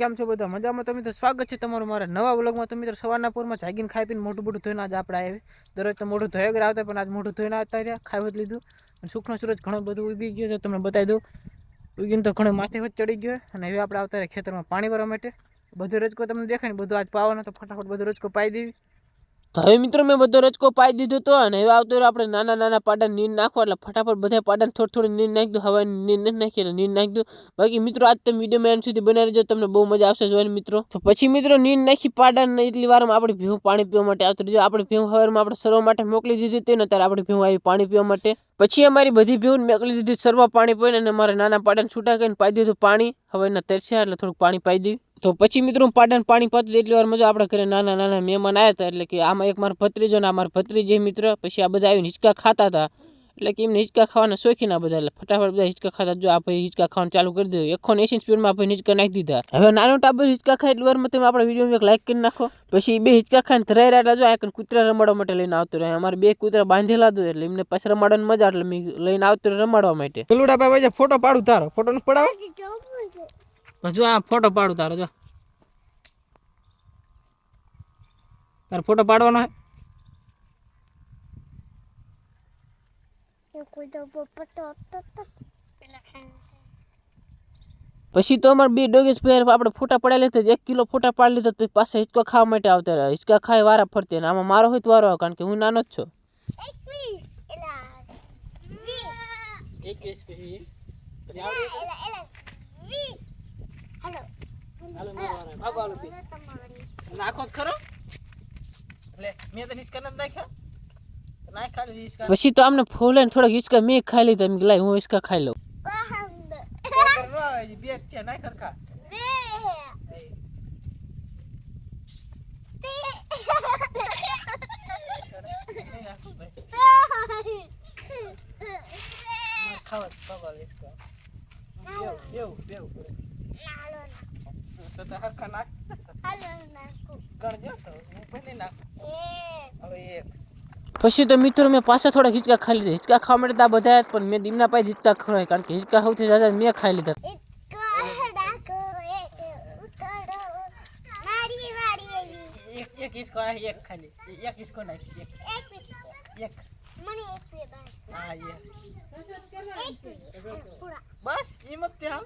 કેમ છો બધા? મજામાં? તો મિત્રો સ્વાગત છે તમારું મારા નવા વ્લોગમાં. તો સવારના પૂરમાં જાગીને ખાઈ પીને મોટું મોટું ધોઈને આજ આપણે આવી દરરોજ તો મોઢું ધોયા ગયા આવતા પણ આજ મોઢું ધોઈને આવતા રહ્યા જ લીધું. અને સુખનો સૂરજ ઘણો બધું ઉગી ગયો તો તમને બતાવી દઉં. ઉગીને તો ઘણો માથે વચ્ચે ચડી ગયો અને હવે આપણે આવતા ખેતરમાં પાણી ભરવા માટે. બધું રજકો તમને દેખાય ને, બધું આજ પાવાનો તો ફટાફટ બધું રજકો પાઈ દેવી. તો હવે મિત્રો મેં બધો રચકો પાઈ દીધો હતો અને હવે આવતો રહ્યો આપણે નાના નાના પાડા નીર નાખવા. એટલે ફટાફટ બધા પાડાને થોડી થોડી નીર નાખી દો. હવે નીર નથી નાખી, એટલે નીર નાખી દો. બાકી મિત્રો આજ તમે વીડિયો એન્ડ સુધી બનાવી રહેજો તમને બહુ મજા આવશે જોવાની મિત્રો. તો પછી મિત્રો નીર નાખી પાડાને એટલી વારમાં આપણે ભેહું પાણી પીવા માટે આવતું રહેજો આપણે ભેહું હવારમાં આપણે સર્વ માટે મોકલી દીધી હતી ને ત્યારે આપણે ભેહું આવી પાણી પીવા માટે. પછી અમારી બધી ભેહું મોકલી દીધી, સર્વ પાણી પીને અને મારે નાના પાડાને છૂટા કરીને પાઈ દીધું પાણી. હવે એના તરસ્યા એટલે થોડુંક પાણી પાઈ દીધું. તો પછી મિત્રો પાડન પાણી પાતું એટલી વાર મજા આપણે ઘરે નાના નાના મહેમાન આવ્યા હતા એટલે કે આમાં એક મારો ભત્રીજો ને આ મારા ભત્રીજે મિત્ર, પછી આ બધા આવીને હિંચકા ખાતા હતા. એટલે કે એમને હિંચકા ખાવાના શોખીન આ બધા, એટલે ફટાફટ બધા હિંચકા ખાતા જો આ ભાઈ હિંચકા ખાવાનું ચાલુ કરી દીધું. એકસો એસી સ્પીડમાં ભાઈ હિંચકા નાખી દીધા. હવે નાનો ટાબર હિંચકા ખાય એટલી વારમાં તમે આપણા વીડિયો એક લાઈક કરી નાખો. પછી બે હિંચકા ખાઈને ધરાઈ રહ્યા જો આ કૂતરા રમાડવા માટે લઈને આવતો રહે અમારે બે કૂતરા બાંધેલા હતું એટલે એમને પાછળ રમાડવાની મજા એટલે મેં લઈને આવતો રમાડવા માટે. પેલુડા ભાઈ ફોટો પાડું તારો. ફોટો પડાવો જો આ ફોટો પાડું તારો જો તારો ફોટો પાડવાનો હે પછી તો અમારે બે ડોગેસ પેર આપણે ફોટા પડાવી લેતા એક કિલો ફોટા પાડી લીધા પછી પાછા હિંચકો ખાવા માટે આવતા રહ્યા હિંચકા ખાય વારા ફરતી અને આમાં મારો હોય તો વારો આવે કારણ કે હું નાનો જ છું એકવીસ નાખો ખરો? એટલે મેં તો હિંચકા નથી નાખ્યા. પછી તો આમને ફોલે ને થોડાક હિંચકા મેં ખાઈ લીધા. મેં લાય હું હિંચકા ખાઈ લઉં. ખાવા ખાવા બેવ બેવ બેવ. તો તો હરખા નાખ ગણજો તો હું પહેલી નાખ હવે એક પછી તો મિત્રો મેં પાછા થોડા હિંચકા ખાઈ લીધા હિંચકા ખાવા માટે તો આ બધા પણ મેં દીમના પાસે હિંચકા ખવડાય કારણ કે હિંચકા સૌથી જ્યાદા મેં ખાઈ લીધા એક એક હિંચકો આ એક ખાલી એક હિંચકો નાખી એક એક હા એક બસ હિંમત તે હાલ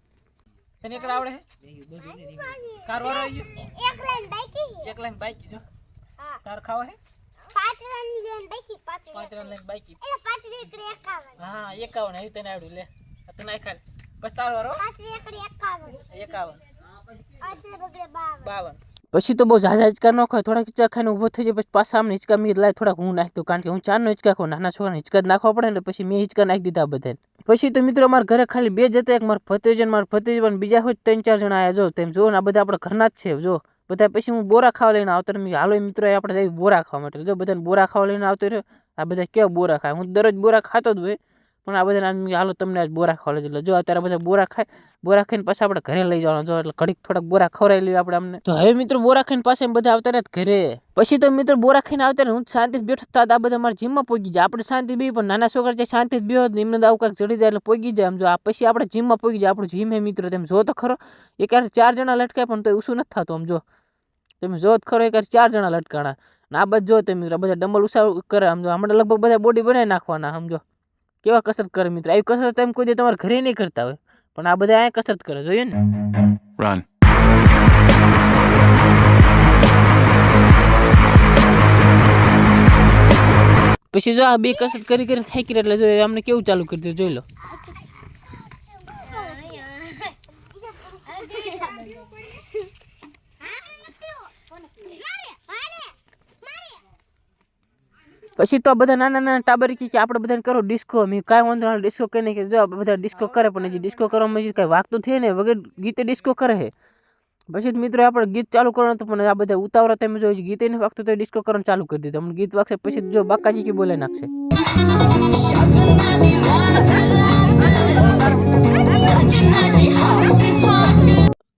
તને એકલા આવડે હે? કાર વાળો આવી ગયો? એક લાઈન બાઈક જો. તાર ખાવા હે? પાંચ રન લાઈન બાઈક હા એકાવન આવી તને આવડ્યું લે. તને ખાલી બસ તાર વાળો એકાવન. બાવન. પછી તો બહુ ઝાઝા હિંચકા ન ખાય, થોડાક હિંચકા ખાઈને ઊભો થઈ જાય, પછી પાછા આમને હિંચકા મેં લાય, થોડાક હું નાખી કારણ કે હું ચારનો હિંચકા ખાઉં, નાના છોકરાને હિંચકા નાખવા પડે ને પછી મેં હિંચકા નાખી દીધા બધાને. પછી તો મિત્રો અમારા ઘરે ખાલી બે જતા એક મારા ફતેજન મારા પણ બીજા હોય ત્રણ ચાર જણા આવ્યા જો, તેમ જો, ને આ બધા આપણા ઘરના જ છે, જો. બધા પછી હું બોરા ખાવા લઈને આવતો મેં હાલો મિત્રો આપણે જઈએ બોરા ખાવા માટે. જો બધાને બોરા ખાવા લઈને આવતો રહ્યો, આ બધા કેવા બોરા ખાય? હું દરરોજ બોરા ખાતો જ હોય પણ આ બધા હાલો તમને આજ બોરા ખાવા લઈ એટલે જો અત્યારે બધા બોરા ખાય બોરા ખાઈને પાછા આપણે ઘરે લઈ જવાના જો એટલે ઘડીક થોડાક બોરા ખવડાવી લઈએ આપણે અમને તો હવે મિત્રો બોરા ખાઈને પાસે બધા આવતા રહ્યા ઘરે પછી તો મિત્રો બોરા ખાઈને આવતા રહ્યા હું શાંતિથી બેઠો હતા આ બધા મારા જીમમાં પહોંચી જાય આપણે શાંતિ બી પણ નાના છોકરા જે શાંતિથી બેહો ને એમને તો આવું કાંઈક ચડી જાય એટલે પહોંચી જાય આમ જો આ પછી આપણે જીમમાં પહોંચી જાય આપણું જીમ હે મિત્રો તેમ જો તો ખરો એક ચાર જણા લટકાય પણ તો ઉસું નથી થતું આમ જો તમે જો જ ખરો એક ચાર જણા લટકાણા ને આ બધા જો તમે મિત્રો બધા ડમ્બલ ઉસા કરે આમ જો હમણાં લગભગ બધા બોડી બનાવી નાખવાના સમજો કેવા કસરત કરે મિત્રો? આવી કસરત એમ કોઈ દી તમારે ઘરે નહીં કરતા હોય. પણ આ બધા અહીંયા કસરત કરે જોઈએ ને? રન પછી જો આ બે કસરત કરી કરીને થાકી એટલે જો અમને કેવું ચાલુ કરી દે જોઈ લો. પછી તો બધા નાના નાના ટાબર કે આપણે બધાને કરો ડિસ્કો મેં કાંઈ વાંધો ના ડિસ્કો કરીને કે જો બધા ડિસ્કો કરે, પણ હજી ડિસ્કો કરવામાં હજી કાંઈ વાગતું થયે ને વગર ગીતે ડિસ્કો કરે છે પછી મિત્રો આપણે ગીત ચાલુ કરવાનું હતું, પણ આ બધા ઉતાવળા તમે જો ગીતે નહીં વાગતું તો ડિસ્કો કરવાનું ચાલુ કરી દીધું. અમને ગીત વાગશે, પછી જો બાકાજી કે બોલે નાખશે.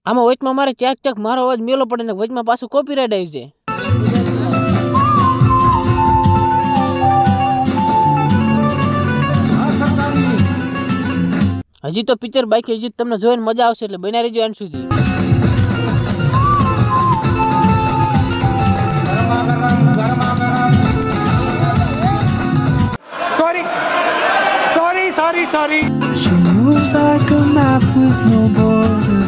આમાં વચમાં મારે ચેક ચેક મારો અવાજ મેલો પડે ને વચમાં પાછું કોપીરાઇટ આવી જાય. હજી તો પિક્ચર બાકી હજી તમને જોઈને મજા આવશે એટલે બના રહેજો એન્ડ સુધી Sorry. Sorry, sorry, sorry. She moves like a map with no border,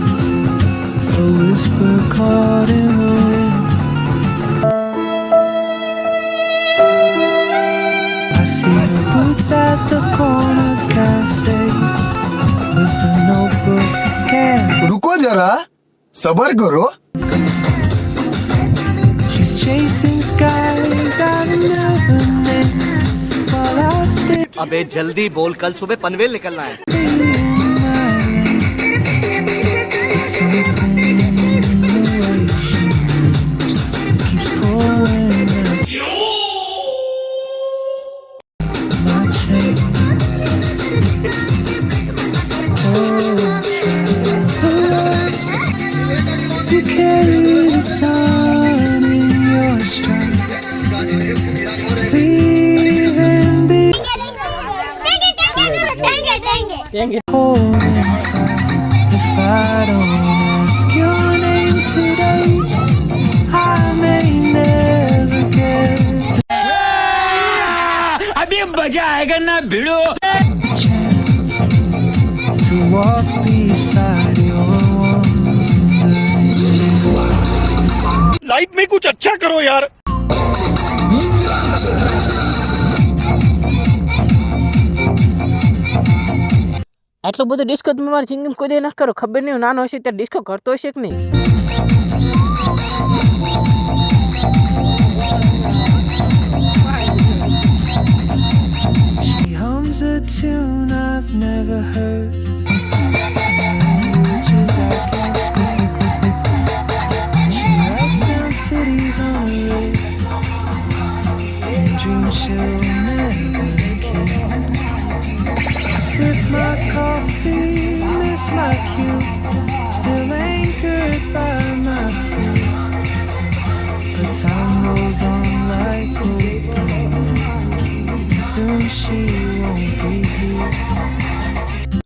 a whisper caught in the wind. I see her boots at the corner जरा सबर करो। अबे जल्दी बोल कल सुबह पनवेल निकलना है। Oh, you carry the sun in your stride. Leaving me cold inside. If I don't ask your name today, I may never get अभी मजा आएगा ना भिड़ो the chance to walk beside your wandering life में कुछ अच्छा करो यार આટલું બધું ડિસ્કો તમે મારી જિંદગીમાં કોઈ દે ન કરો ખબર નહીં હું નાનો હશે ત્યારે ડિસ્કો કરતો હશે કે નહીં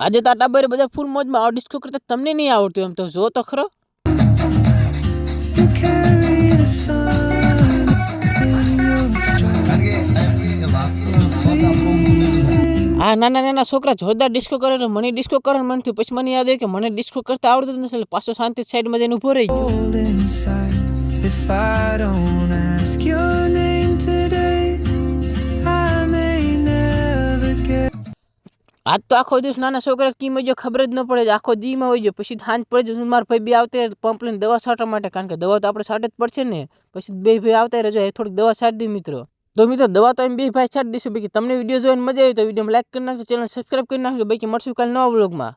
આજે તો આ ટાબરે બધા ફૂલ મોજમાં આ ડિસ્કો કરતા તમને નહીં આવડતું એમ તો જો તો ખરો આ નાના નાના છોકરા જોરદાર ડિસ્કો કરે એટલે મને ડિસ્કો કરવાનું મન થયું પછી મને યાદ આવ્યું કે મને ડિસ્કો કરતા આવડતું જ નથી એટલે પાછો શાંતિ સાઈડમાં જઈને ઊભો રહી ગયો Cold inside. If I don't ask your name today, I may never get. આજ તો આખો દિવસ નાના છોકરા કી મજો ખબર જ ન પડે જ આખો દીમાં હોય પછી સાંજ પડે જ મારા ભાઈ બે આવતા રહે પંપ લઈને દવા છાંટવા માટે કારણ કે દવા તો આપણે છાંટ જ પડશે ને પછી બે ભાઈ આવતા રહેજો એ થોડીક દવા છાંટી દી મિત્રો તો મિત્રો, દવા તો એમ બે ભાઈ છાંટી દઈશું. બાકી તમને વીડિયો જોઈને મજા આવી તો વિડીયોમાં લાઈક કરી નાખજો ચેનલ સબસ્ક્રાઈબ કરી નાખજો. બાકી મળશું કાલે નવા વ્લોગમાં